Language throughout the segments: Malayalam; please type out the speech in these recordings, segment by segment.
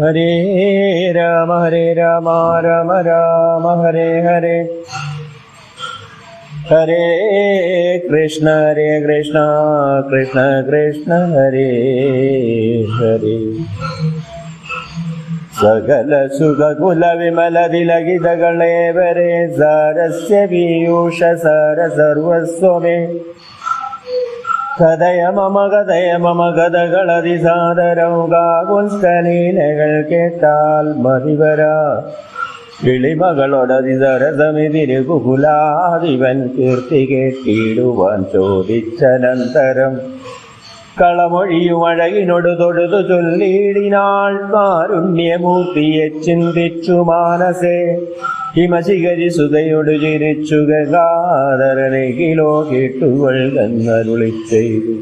ഹരേ രാമ ഹരേ രാമ രാമ രാമ ഹരേ ഹരേ. ഹരേ കൃഷ്ണ ഹരേ കൃഷ്ണ കൃഷ്ണ കൃഷ്ണ ഹരേ ഹരേ. സകല സുഖകുല വിമല തിലകിതകളേവരെ സാരസ്യ പീയൂഷ സാര സർവസ്വമേ. കഥയ മമ കഥയ മമ കഥകളതിസാദരൗകാകുൽസ്ഥലീലകൾ കേട്ടാൽ മതിവരാ. കിളിമകളൊടതി സരസമിതിരു കുകുലാദിവൻ കീർത്തി കേട്ടിടുവാൻ ചോദിച്ചനന്തരം. കളമൊഴിയുമഴകിനൊടു തൊഴുതു ചൊല്ലിയിടിനാൾ കാരുണ്യമൂർത്തിയെ ചിന്തിച്ചു മാനസേ. ഹിമശിഖരി സുതയോട് ചിരിച്ചു ഗംഗാധരനെങ്കിലോ കേട്ടുകൾ എന്നരുളി ചെയ്തു.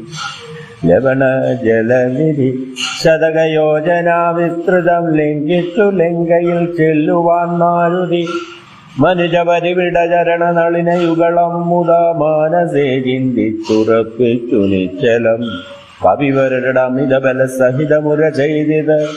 ലവണ ജലനിധി ശതകയോജന വിസ്തൃതം ലംഘിച്ചു ലങ്കയിൽ ചെല്ലുവാൻ മാരുതി. മനുജപരിവിടചരണ നളിനയുഗളം മുത മാനസേ ചിന്തിച്ചുറപ്പിച്ചു നിശ്ചലം. കവിവരുടെ അമിതബല സഹിതമുര ചെയ്തത്.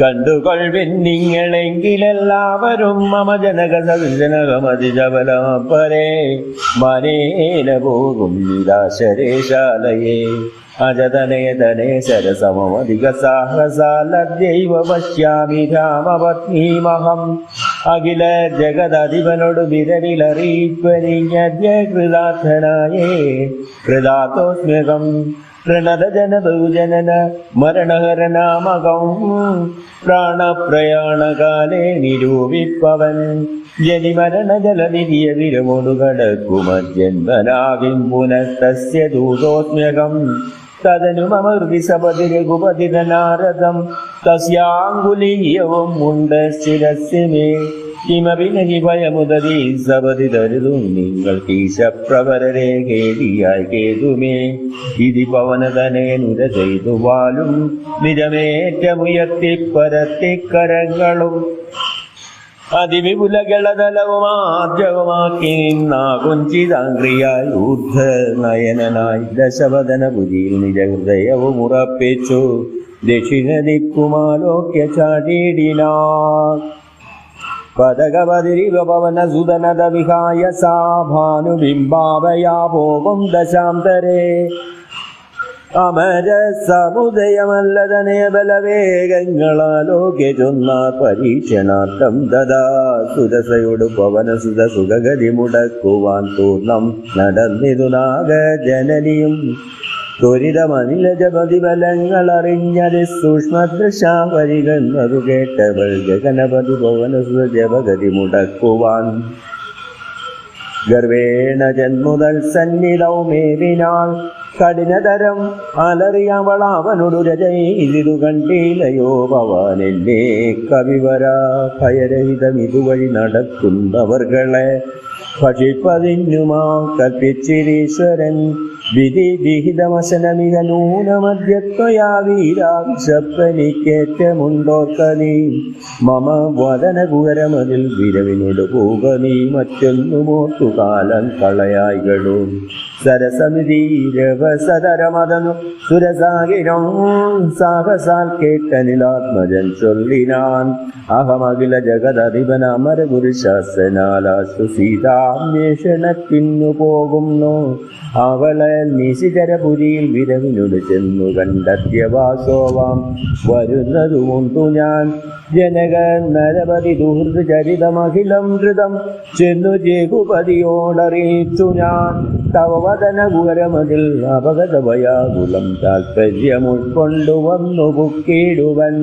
കണ്ടുകൊൾവിൻ നിങ്ങളെങ്കിലെല്ലാവരും മമ ജനക സജനകമതിജബലമപ്പരേ മനേന പോകും നിരാശരേശാലയേ. അജതനേതനേ സരസമധിക സാഹസാലദ്യൈവ പശ്യാമി രാമപത്നീമഹം. അഖില ജഗദധിപനോട് വിരലിലറിയിപ്പരിഞ്ഞ കൃതാർത്ഥനായേ കൃതാത്തോസ്മ്യകം പ്രണതജന ബഹുജനന മരണഹരനാമകം. പ്രാണപ്രയാണകാലേ നിരൂപിപ്പവൻ. ജനിമരണ ജലനിധിയ വിരമോടു കടക്കുമജന്മനാവിൻ പുനസ്തസ്യ ദൂതോസ്മ്യകം. തതനു മമ ഹൃദി സപതി രഘുപതിരനാരദം തസ്യാങ്കുലീയവും ഉണ്ട് ശിരസ്യ മേ കിമപി നഹി ഭയമുദതി സപതി തരുതും നിങ്ങൾ ഈശപ്രവരരെ കേടിയായി കേതുമേ. ഇതി പവനതനേനുര ചെയ്തു വാലും. നിജമേറ്റമുയർത്തി പരത്തിക്കരങ്ങളും അതിവിപുലകളതലവുമാദ്യവുമാക്കി നിന്നാ കുഞ്ചിതാംഗ്രിയായി ഊർധ നയനായി ദശവദനപുരിയിൽ നിജഹൃദയവും ഉറപ്പിച്ചു. ദക്ഷിണ ദിക്കുമാലോക്യ ചാടിയിടിനാ പദകപതിരിവ പവന സുതനത വിഹായ സാ ഭാനുബിംബാവയാ പോകും ദശാന്തരേ. അമര സമുദയമല്ലതനയ ബലവേഗങ്ങളാലോക്യ ചൊന്നാർ പരീക്ഷണാർത്ഥം ദദാ സുരസയോട് പവനസുത സുഖഗതി മുടക്കുവാൻ പൂർണം നടന്നിതു നാഗ ജനനിയും ത്വരിതമനിലജപതി ബലങ്ങൾ അറിഞ്ഞത് സൂക്ഷ്മദൃശാവരികന്നതു കേട്ടവൾ ഗഗനപതി പവന സുത ജപഗതി മുടക്കുവാൻ ഗർവേണ ജന്മുതൽ സന്നിധൗമേവിനാൾ കഠിനതരം അലറിയവൾ അവനോടു രചയിതു കണ്ടില്ലയോ ഭവാനെന്നെ കവിവര ഭയരഹിതം ഇതുവഴി നടക്കുന്നവർകളെ ഭക്ഷിപ്പതിനുമാ കൽപ്പിച്ചിരീശ്വരൻ വിധി വിഹിതമസനമിക നൂനമദ്യത്വയാ വീരാവിശപ്പനിക്കേറ്റമുണ്ടോർക്ക നീ? മമ വദന കുഹരമതിൽ വിരവിനോട് പോക നീ മറ്റൊന്നുമോർത്തു കളയായികളും. സരസമിതി രവസതരമതനു സുരസാഗിരം സാഹസാൽ കേട്ടനിലാത്മജൻ ചൊല്ലിനാൻ. അഹമഖില ജഗദധിപന അമര ഗുരുശാസനാലാശു സീതാന്വേഷണത്തിനു പോകുന്നു. അവളെ നിശികരപുരിയിൽ വിരവിനോട് ചെന്നു കണ്ടത്യവാസോവാം വരുന്നതുമുണ്ടു ഞാൻ. ജനക നരപതി ദുഹൃത് ചരിതമഖിലം ധൃതം ചെന്നു ജേകുപതിയോടറിയിച്ചു ഞാൻ. തവ ഗുരമതിൽ ഗുഹരമതിൽ അപകടഭയാകുലം താൽപര്യം ഉൾക്കൊണ്ടുവന്നു ബുക്കിടുവൻ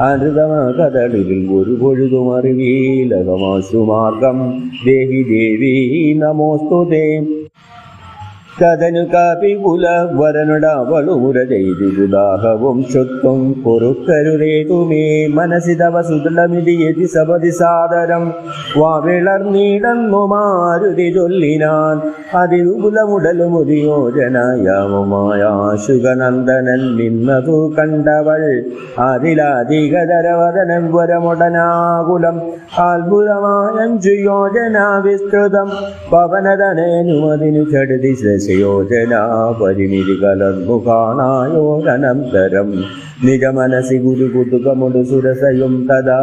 അനൃതമ കഥളിൽ ഒരു പൊഴുതും അറിവീലകമാസു മാർഗം ദേവി ദേവി നമോസ്തുതേ. കഥനു കാപികുല ശുത്വം പൊറുക്കരുതേതുമേ മനസ്സി തവ സുദൃഢമിതി യതി സപതി സാദരം വാവിളർന്നീടന്നു മാരുതി ചൊല്ലിനാൻ അതിരുകുലമുടലുമുതിയോജനയാമുമായാശുഗനന്ദനൻ നിന്നതു കണ്ടവൾ. അതിലധികതരവദനം വരമുടനാകുലം അത്ഭുതമായഞ്ചു യോജന വിസ്തൃതം പവനതനേനുമതിനു ചടുതി ദശയോജന പരിമിതി കലർന്നു കാണായോരനന്തരം. നിജമനസി ഗുരു കുതുകമുടു സുരസയും തഥാ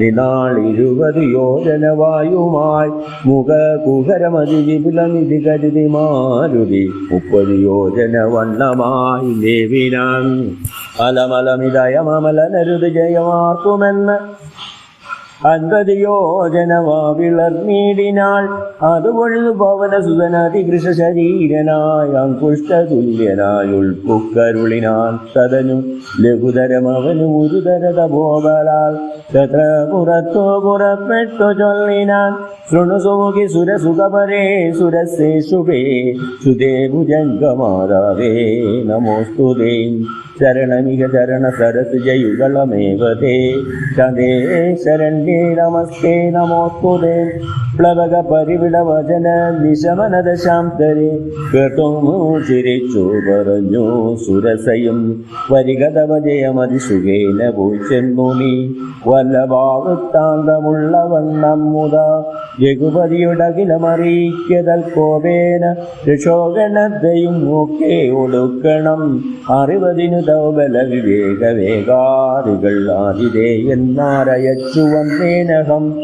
നിനാളിരുപത് യോജന വായുമായി മുഖ കുഹരമതി വിപുലമിതി കരുതി മാരുതി മുപ്പത് യോജന വണ്ണമായി ദേവിനാൻ. അലമലമിതയമലനരുത് ജയമാർക്കുമെന്ന് അൻപത് യോജനവാ വിളർന്നീടിനാൾ അതുപൊഴുതു പവന സുതനതികൃഷ ശരീരനായ അങ്കുഷ്ടതുല്യനായ ഉൾപ്പുക്കരുളിനാൻ തതനു ലഘുതരം അവനു ഗുരുതര തപോബലാൽ തത്ര പുറത്തോ പുറപ്പെട്ടു ചൊല്ലിനാൻ ശൃണുസുമുഖി സുരസുഖപരേ സുരസേ ശുഭേ സുതേ ഭുജംഗമാതാവേ നമോസ്തുതേ ശരണമിക ശരണ സരസ് ജയുകളമേവതേ ചതേ ശരണ്യേ നമസ്തേ നമോസ്തുതേ പ്ലവക പരിവിട വചന നിശമനദശാന്തരെ കേട്ടോ ചിരിച്ചു പറഞ്ഞു സുരസയും വരികതവ ജയമതിസുഖേന പോയി ചെന്നു നീ വല്ലഭാവൃത്താന്തമുള്ള വണ്ണം മുത രഘുപതിയുടെ അഖിലമറിയിക്കതൽ കോപേന ഋഷോഗണതയും ഒക്കെ ഒടുക്കണം. അറിവതിനു തൗബല വിവേക വേഗാദികൾ ആതിരേ എന്നാരയച്ചു വന്നേനഹം.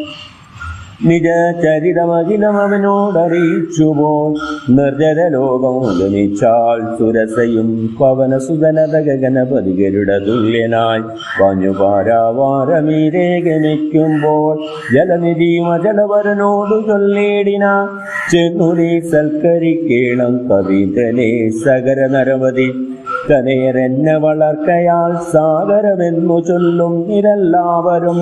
നിജ ചരിതമഖിലം അവനോടറിയിച്ചു പോൽ നിർജര ലോകം ഗമിച്ചാൽ സുരസയും പവനസുതനത ഗഗനപതികരുടെ തുല്യനായി. വാഞ്ഞു പാരാവാരമീരെ ഗമിക്കുമ്പോൾ ജലനിധിയും അജലവരനോടു ചൊല്ലേടിന. ചെന്നുരി സൽക്കരിക്കേണം കവിതനെ സകര നരവതി തനയരെന്നെ വളർക്കയാൽ സാഗരമെന്നു ചൊല്ലും ഇതെല്ലാവരും.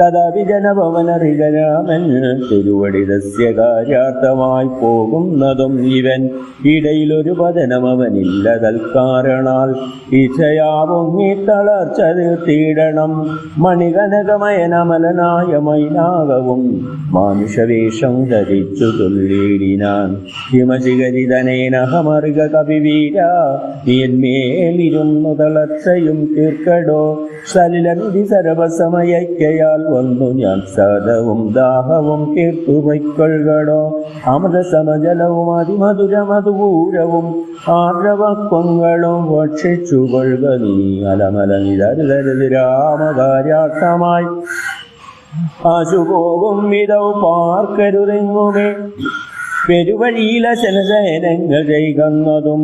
തദവിജനഭവനറികരാമൻ തിരുവടി കാര്യാർത്ഥമായി പോകുന്നതും ഇവൻ. ഇടയിലൊരു പതനം അവനില്ല തൽക്കാരണാൽ. ഇച്ഛയാവൊങ്ങി തളർച്ച തീടണം. മണികനകമയനമലനായ മൈനാകവും മാനുഷവേഷം ധരിച്ചു ചൊല്ലിടിനാൻ ഹിമശിഖരിതനേനഹമറിക കവിവീര നീന്മേലിരുന്നു തളർച്ചയും തീർക്കടോ. സലിലനിധി സർവസമയക്കയാൽ വന്നു. ഞാൻ സദവും ദാഹവും തീർത്തു പൊയ്ക്കൊള്ളുകടോ അമൃത സമജലവും അതിമധുരമധുപൂരവും ആർവക്കൊങ്ങളും ഭക്ഷിച്ചു കൊള്ളുക നീ. അലമല നിരരുതരുത് രാമകാര്യാർത്ഥമായി. ആശുപോകും വിധവ് പാർക്കരുതെങ്ങുമേ? പെരുവഴിയില ശലശയനങ്ങൾ ചെയ്കുന്നതും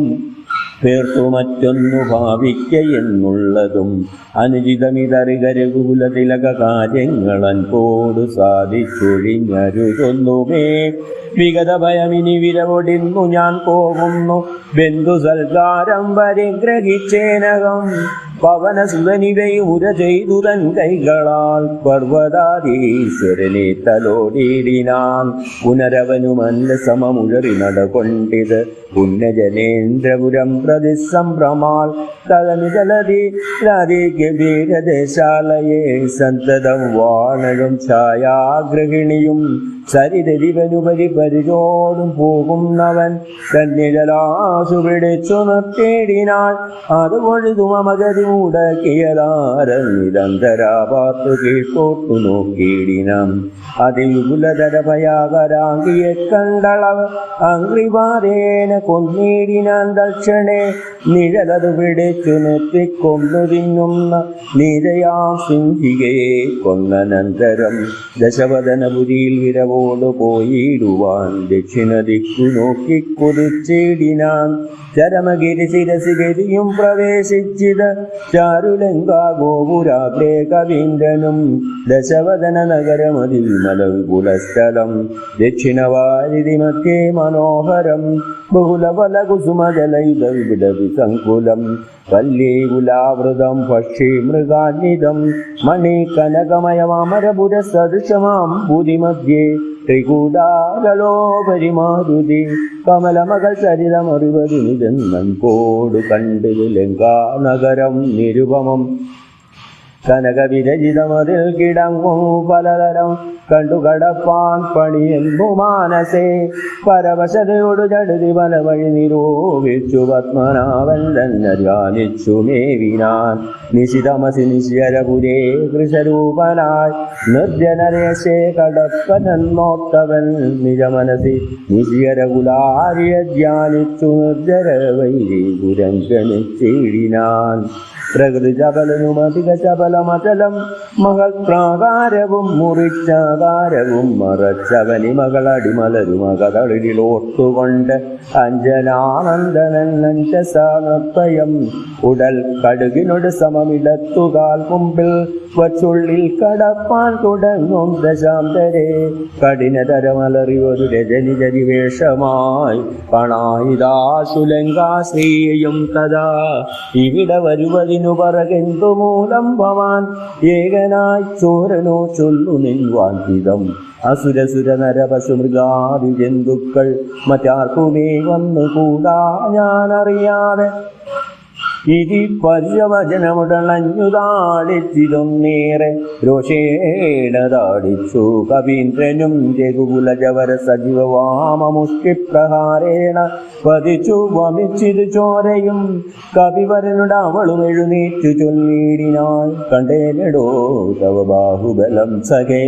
പേർത്തു മറ്റൊന്നു ഭാവിക്കയെന്നുള്ളതും അനുചിതമിതറികരകുല തിലക കാര്യങ്ങൾ അൻപോട് സാധിച്ചൊഴിഞ്ഞരുതൊന്നുമേ. വിഗത ഭയമിനി വിരവൊടിന്നു ഞാൻ പോകുന്നു. ബന്ധു സൽക്കാരം പരിഗ്രഹിച്ചേനകം പവനസുതനിവയും ഉര ചെയ്തു തൻ കൈകളാൽ പർവതാധീശ്വരനെ തലോടിയിടിനാൻ പുനരവനുമല്ല സമമുഴറി നടകൊണ്ടിത് പുണ്യജനേന്ദ്രപുരം പ്രതി സംഭ്രമാൽ തലനു ജലതി ഗംഭീരദേശാലയെ സന്തതം വാണഴും ഛായാഗ്രഹിണിയും സരിതരിവനുപരി പരിചോടും പോകുന്നവൻ തന്നിഴലാശു പിടിച്ചു നിർത്തിയിടിനാൾ. അത് പൊഴുതു മമഗതി മുടക്കിയതാരൻ നിരന്തരാപാത്തു കീഴ്പോട്ടു നോക്കിയിടിനം. അതിവിപുലതര ഭയാകരാങ്കിയെ കണ്ടളവ് അങ്ക്രിവാരേന കൊന്നിടിനാൻ ദക്ഷണേ നിഴലത് പിടിച്ചു നിർത്തിക്കൊന്നു തിന്നുന്ന നീരയാ സിംഹികയെ കൊന്നനന്തരം ദശവദനപുരിയിൽ വിരവോട് പോയിടുവാൻ ദക്ഷിണദിക്കു നോക്കി കുതിച്ചിടിനാൻ ചരമഗിരി ശിരസിഗിരിയും പ്രവേശിച്ചിത് ചാരുലങ്കാ ഗോപുരാഗ്രേ കവീന്ദ്രനും ദശവദന നഗരമതിൽ മലകുലസ്ഥലം ദക്ഷിണവാരിതിമക്കേ മനോഹരം ബഹുലഫല കുസുമജലയുധ വിടവി സങ്കുലം വല്യേകുലാവൃതം പക്ഷി മൃഗാന്വിതം മണി കനകമയമാമരപുര സദൃശമാം ഭൂതിമധ്യേ ത്രികൂടാലോപരി മാരുതി കമലമകൾ ചരിതമറിവതിനിതെന്നൻ കോടു കണ്ടിത് ലങ്കാനഗരം നിരുപമം. കനകവിരചിതമതിൽ കിടങ്ങും പലതരം കണ്ടുകടപ്പാൻ പണിയെന്നു മാനസേ? പരവശതയോടു ചടുതി പല വഴി നിരൂപിച്ചു. പത്മനാഭൻ തന്നെ ധ്യാനിച്ചു മേവിനാൻ നിശിതമസി നിശ്ചരപുരേ കൃഷരൂപനായി. നിർജനദേശേ കടപ്പനോത്തവൻ നിജമനസി നിശിയരകുലാരിയ ധ്യാനിച്ചു നിർജര വൈരി പുരങ്കണിച്ചിടിനാൻ പ്രകൃതി ചപലനും അധിക ചപലമചലം മകൾ പ്രാകാരവും മുറിച്ചാകാരവും മറച്ചവനി മകളടിമലരും ഓർത്തുകൊണ്ട് അഞ്ജനാനന്ദനഞ്ചസാനപ്പയം ഉടൽ കടുകിനോട് സമമിടത്തുകാൽ മുമ്പിൽ വച്ചുള്ളിൽ കടപ്പാൻ തുടങ്ങും ദശാന്തരെ. കഠിനതരമലറി ഒരു രജനി ജരിവേഷമായി പണായിതാശുലങ്കാശ്രീയും തഥാ ഇവിടെ വരുവതിനു പറകെന്തു മൂലം ഭവാൻ ഏകനായി ചോരനോ ചൊല്ലു നിൻവാൻവിധം അസുരസുര നരപശു മൃഗാദി ജന്തുക്കൾ മറ്റാർക്കുമേ വന്നുകൂടാ ഞാനറിയാതെ. ഇതി പര്യവചനമുടളഞ്ഞുതാളിച്ചിരുന്നേറെ രോഷേടതാടിച്ചു കവീന്ദ്രനും രഘുകുലജവര സജീവവാമമുഷ്ടിപ്രഹാരേണ പതിച്ചു വമിച്ചിത് ചോരയും കവിവരനുടെ അവളും എഴുന്നേറ്റു ചൊല്ലിടിനാൾ കണ്ടേനടോ തവ ബാഹുബലം സഖേ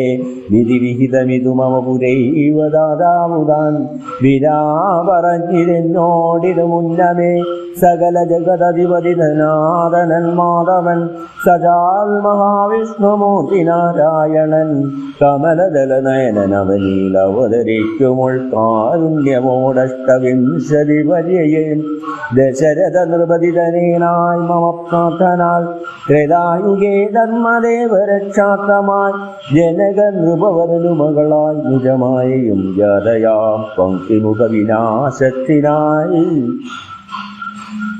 വിധിവിഹിതമിതു വിരാ പറഞ്ഞിതെന്നോടിത് മുന്നമേ സകല ജഗതധിപതിനാഥനൻ മാധവൻ സജാൽ മഹാവിഷ്ണുമൂർത്തി നാരായണൻ കമലദലനയനൻ അവനീൽ അവതരിക്കുമുൾ കാരുണ്യമോടഷ്ടവിംശതി വര്യയും ദശരഥ നൃപതിതനേനായി മമ പ്രാർത്ഥനാൽ ത്രേതായുഗേ ധർമ്മദേവരക്ഷാത്രമായി ജനക നൃപവരനു മകളായി നിജമായും ജാതയാം പങ്കിമുഖ വിനാശത്തിനായി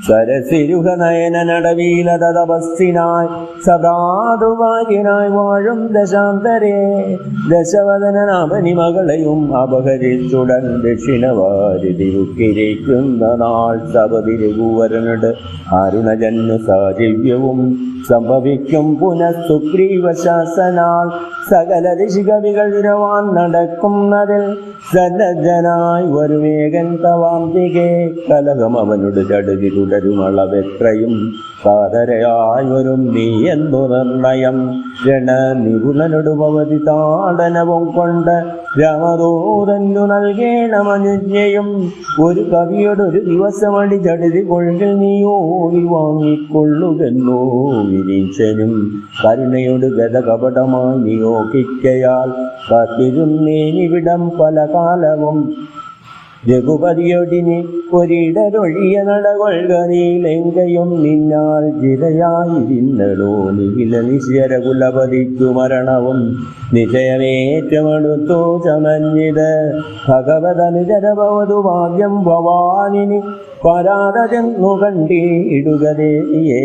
സരസിരുഹ നയന നടവീലത തപസ്സിനായി സദാതുവാകിനായി വാഴും ദശാന്തരേ. ദശവദനാമനി മകളെയും അപഹരിച്ചുടൻ ദക്ഷിണവാരിതിരുക്കിരിക്കുന്ന നാൾ സപതിരഘുവരനുട് അരുണജന്മ സാജീവ്യവും സംഭവിക്കും പുനഃസുഗ്രീവശാസനാൽ സകല ഋഷികവികൾ ഇരവാൻ നടക്കുന്നതിൽ സന്നദ്ധനായി വേഗൻ തവാന്തികെ കലകം അവനോട് ചടുതി തുടരുമളവെത്രയും സാധരയായി വരും നീ എന്തു നിർണയം? രണ നിപുണനോട് ഭവതി താടനവും കൊണ്ട് രാമദൂതന്നു നൽകേണമനുജ്ഞയും ഒരു കവിയോടൊരു ദിവസം ചടുതി കൊഴുകിൽ നീ ഓടി വാങ്ങിക്കൊള്ളുകെന്നോ വിരീക്ഷനും കരുണയോട് ഗതകപടമായി നിയോഗിക്കയാൽ കത്തിരുന്നേനിവിടം പല കാലവും രഘുപതിയൊടിനി ഒരിടരൊഴിയ നടകൊള്ളുക നീലെങ്കയും നിന്നാൽ ജിതയായിരുന്നടോ നിഖില നിശ്ചര കുലപതിക്കു മരണവും നിശ്ചയമേറ്റമെടുത്തു ചമഞ്ഞിത്. ഭഗവതനുചരഭവതു ഭാഗ്യം ഭവാനിനി പരാതജന്നു കണ്ടിടുക ദേവിയെ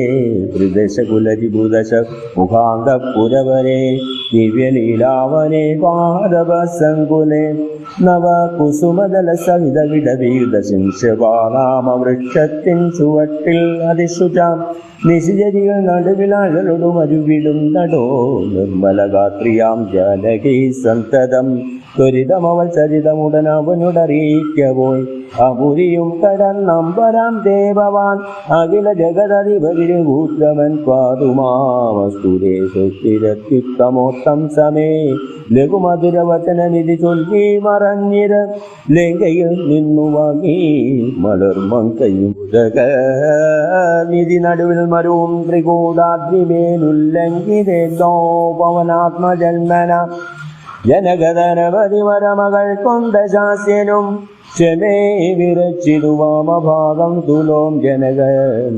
ത്രിദശ കുലരിഭുദശ മുഖാന്തപുരവരെ ദിവ്യലീലാവനെ പാദവസങ്കുലെ നവ കുസുമദല സഹിത വിടവീത ശിംശപാനാമ വൃക്ഷത്തിൻ ചുവട്ടിൽ അതിശുചാം. നിശിചരികൾ നടുവിലാഴലൊടു അരുവിടും നടോ. നിർമ്മലഗാത്രിയാം ജാനകി സന്തതം. ത്വരിതമവൾ ചരിതമുടൻ അവനോടറിയിക്കപോയി അപുരിയും കടന്നമ്പരാം ദേവവാൻ. അഖില ജഗതധിപതിരു ഭൂത്രമൻ പാതുമാമസ്തുരേ സുസ്ഥിരത്യുത്തമോത്തം സമേ. ലഘുമധുരവചനനിധി ചൊല്ലി മറഞ്ഞിര. ലങ്കയിൽ നിന്നു വാങ്ങി മലർമങ്കയും നിധി നടുവിൽ മരവും ത്രികൂടാദ്രിമേലുല്ലംഘിതോ പവനാത്മജന്മന ജനഗതനവധി വരമകൾ കൊണ്ട ശാസ്യനും ക്ഷമേ വിരച്ചിതു വാമഭാഗം തുലോം ജനക.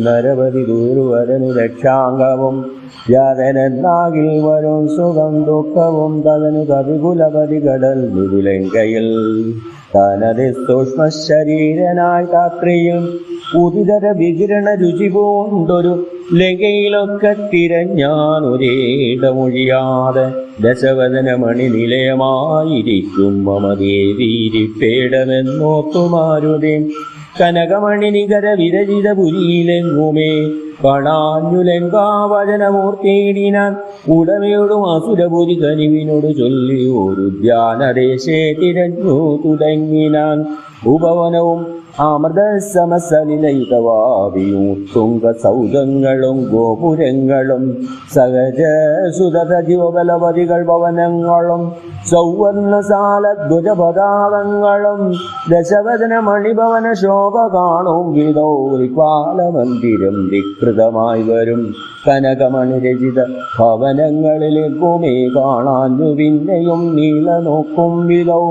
നരവതി ദൂരുവരനു രക്ഷാംഗവും ജാതനാകിൽ വരും സുഖം ദുഃഖവും തതനു കവികുലപതി കടൽ നിരുലങ്കയിൽ തനത് സൂക്ഷ്മ ശരീരനായി താത്രിയും ഉദിതര വികിരണ രുചി പൂണ്ടൊരു ലങ്കയിലൊക്കെ തിരഞ്ഞാൻ ഒരേടമൊഴിയാതെ ദശവദന മണി നിലയമായിരിക്കും മമദേവിരിപ്പേടമെന്നോത്തുമാരുതി കനകമണി നികര വിരചിത പുരിയിലെങ്ങുമേ? കാണാഞ്ഞുലങ്കാവചനമൂർത്തിയിടിനാൻ ഉടമയോടും അസുരപുരി കനിവിനോട് ചൊല്ലി ഒരു ധ്യാനദേശേ തിരഞ്ഞു തുടങ്ങിനാൻ. ഉപവനവും അമൃതസമസലിലൈതവാവിയും തുങ്ക സൗധങ്ങളും ഗോപുരങ്ങളും സഹജ സുതസജീവബലപതികൾ ഭവനങ്ങളും സൗവർണസാല ധ്വജപതാകങ്ങളും ദശവദന മണിഭവന ശോഭ കാണും വിതൗരിപാലമന്ദിരം വികൃതമായി വരും കനകമണിരചിത ഭവനങ്ങളിലെ ഭൂമി കാണാഞ്ഞു പിന്നെയും നീല നോക്കും വിധൗ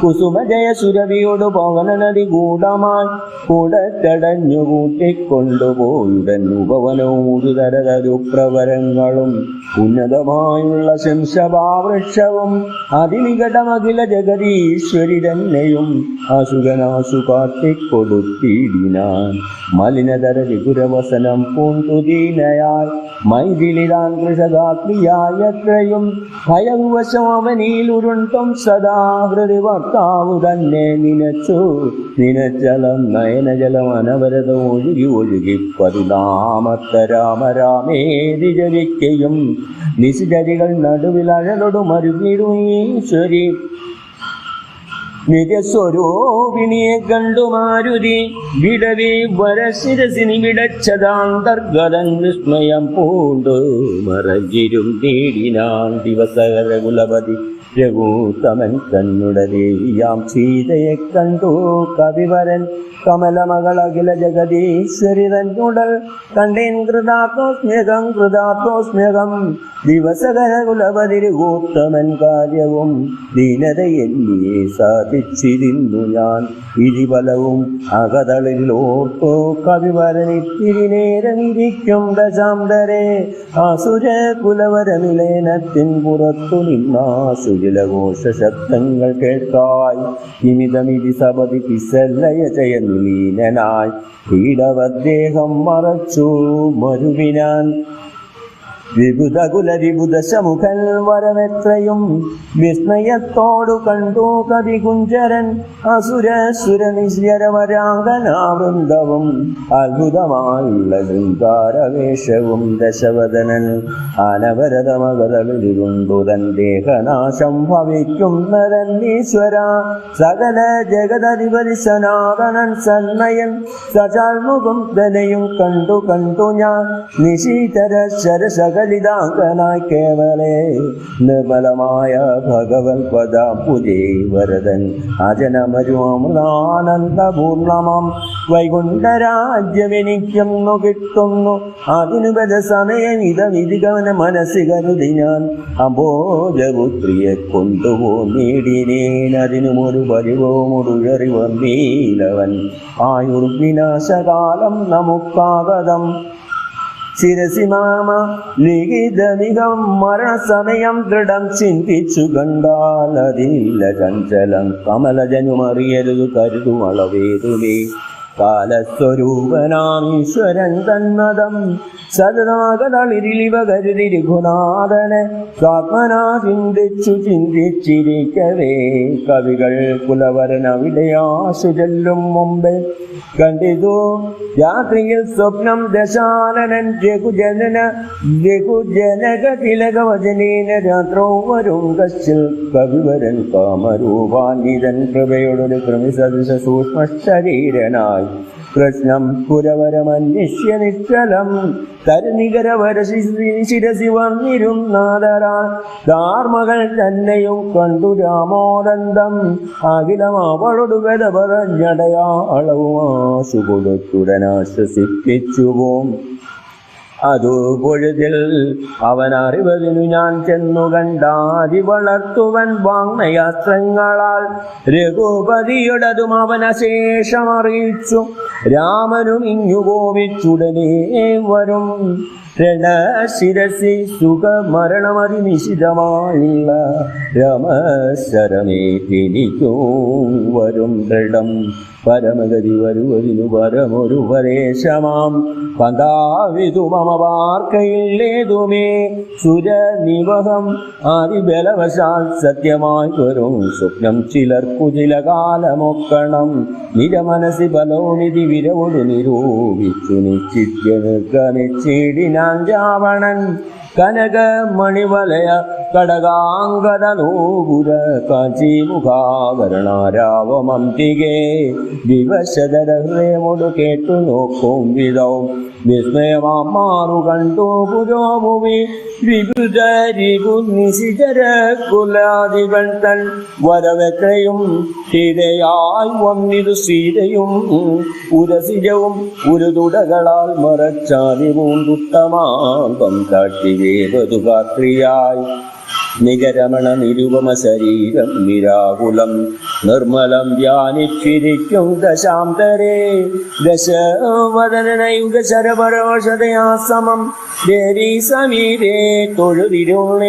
കുസുമജയ സുരവിയോട് പവന നദി ഗൂഢമായി കൂടത്തടഞ്ഞു കൂട്ടിക്കൊണ്ടുപോയുടൻ ഉപവനവും ഒരുതരതരുപ്രവരങ്ങളും ഉന്നതമായുള്ള ശംശഭാവൃക്ഷവും അതിനികടമഖില ജഗതീശ്വരി തന്നെയും അസുഖനാശു കാട്ടിക്കൊടുത്തിടിനാൻ. മലിനതര വിപുരവസനം പൂന്തുദീനയായി മൈതിലിതാൻ കൃഷകാത്രിയായത്രയും ഭയവശം അവനിൽ ഉരുണ്ടും സദാ ഹൃദി ഭർത്താവു തന്നെ നിനച്ചു. നിനച്ചലം നയനജലം അനവരതം ഒഴുകി ഒഴുകി പതിനാമത്ത രാമ രാമേതി ജലിക്കയും നിശിചരികൾ നടുവിൽ അഴലോട് മരുകിടും ഈശ്വരി. നിജസ്വരൂപിണിയെ കണ്ടു മാരുതി വിടവി വരശിരസിനി വിടച്ചതാന്തർഗതം വിസ്മയം പൂണ്ടു. മറഞ്ഞിരും നേടിനാൻ ദിവസകര കുലപതി രഘൂത്തമൻ തന്നുട ദേവിയാം സീതയെ കണ്ടു കവിവരൻ. കമലമകൾ അഖില ജഗദീശ്വരി തന്നുടൽ കണ്ടേൻ കൃതാത്മസ്മ്യകം കൃതാത്മസ്മ്യകം ദിവസകര കുലപതി രഘൂത്തമൻ കാര്യവും ദീനതയെന്നിയെ സാധിച്ചിരുന്നു ഞാൻ. ഇരിബലവും അകതളിൽ ഓർത്തോ കവിവരനിത്തിരി നേരം ഇരിക്കും ദശാന്തരെ. അസുര കുലവരമിലേനത്തിൻ പുറത്തു നിന്നാസുരിലഘോഷ ശബ്ദങ്ങൾ കേൾക്കായി. ഇമിതമിതി സപതി പിസല്ലയ ജയനിലീനനായി പീഡവദ്ദേഹം മറച്ചു മരുവിനാൻ വിബുധ കുലരിബുധ ശമുഖൻ വരമെത്രയും വിസ്മയത്തോടു കണ്ടു കവി കുഞ്ചരൻ അസുരസുര നിശ്ചരവരാങ്കനാവൃന്ദവും അത്ഭുതമായുള്ള ശൃംഗാരവേഷവും ദശവദനൻ അനവരതമകതളിരുണ്ടു തൻ ദേഹനാശം ഭവിക്കും നരന്നീശ്വര സകല ജഗതധിപതി സനാതനൻ സന്മയൻ സചാൽമുഖം ധനയും കണ്ടു കണ്ടു ഞാൻ നിശീതര ശരശകലിതാങ്കനായി കേവലേ നിർമ്മലമായ ഭഗവത് പദാപുരേ വരദൻ. അജനമരുമൃതാനന്ദപൂർണമം വൈകുണ്ഠരാജ്യമെനിക്കുന്നു കിട്ടുന്നു. അതിനു ബല സമയം ഇതവിധികവന മനസ്സി കരുതി ഞാൻ. അബോധപുത്രിയെ കൊണ്ടുപോ നേടിനേൻ. അതിനുമൊരു പരിവോമുടുകറി വന്നീലവൻ ആയുർവിനാശകാലം നമുക്കാഗതം ശിരസിമാമ ലിഖിതമികം മരണസമയം ദൃഢം ചിന്തിച്ചു കണ്ടാൽ അതില്ല ചഞ്ചലം. കമലജനുമറിയരുത് കരുതും അളവേതുമേ. കാലസ്വരൂപനാമീശ്വരൻ തന്മതം സദനാഗതളിരിലിവ കരുതി രഘുനാഥന് സ്വാത്മനാ ചിന്തിച്ചു ചിന്തിച്ചിരിക്കവേ. കവികൾ കുലവരൻ ചെല്ലും മുമ്പേ കണ്ടിതു. രാത്രിയിൽ സ്വപ്നം ദശാനനൻ രഘുജനന രഘുജനക തിലകവചനീന രാത്രോ വരും കശിൽ കവിവരൻ കാമരൂപാനിതൻ കൃപയോടൊരു കൃമിസദൃശ സൂക്ഷ്മ ശരീരനായി പ്രശ്നം പുരവരമന്വേഷ്യ നിശ്ചലം ശിരസി വന്നിരുന്നാദരാൽ ധാർമ്മകൾ തന്നെയും കണ്ടു രാമോദന്തം. അഖിലം അവളോട് വില പറഞ്ഞടയാളവും ആശു കൊടുത്തുടനാശ്വസിപ്പിച്ചു പോം അതു പൊഴുതിൽ അവൻ അറിവതിനു ഞാൻ ചെന്നു കണ്ടാതി വളർത്തുവൻ വാങ്മയാസ്ത്രങ്ങളാൽ. രഘുപതിയുടതും അവനശേഷം അറിയിച്ചു രാമനും ഇങ്ങു കോപിച്ചുടനെ വരും. രണശിരസി സുഖമരണമതി നിശിതമായുള്ള രമശരമേറ്റിരിക്കും വരും ദൃഢം. പരമഗതി വരുവതിനു പരമൊരു പരേശമാം പന്താവിതു മമ വാർക്കയില്ലേതുമേ സുരനിവഹം ആദിബലവശാൽ സത്യമായി വരും. സ്വപ്നം ചിലർക്കു ചില കാലമൊക്കണം നിരമനസി ബലോനിധി വിരവോട് നിരൂപിച്ചു നിശ്ചിത്യ നിർഗമിച്ചിടിനാൻ രാവണൻ. കനക മണിവലയ കടകാങ്കത നൂപുര കാഞ്ചി മുഖാവരണാരാവമംതികേ വിവശതര ഹൃദയമോട് കേട്ടു നോക്കും വിധവും. വിസ്മയമാം മാറു കണ്ടു പുരോഭൂമി. വിഭുതരിപു നിശിചര കുലാദികൾ തൻ വരവെത്രയും തിരയായി വന്നിരു സീതയും. ഉരസിജവും ഉരുതുടകളാൽ മറച്ചാതി പൂണ്ടുത്തമാകം കാട്ടി വേദതുകാത്രിയായി നികരമണ നിരുപമ ശരീരം നിരാകുലം നിർമ്മലം ധ്യാനിച്ചിരിക്കും ദശാന്തരേ ദശവദനയുഗ ശരപരോഷതയാ സമം ദേവി സമീരേ തൊഴുതിരുളേടിനാ.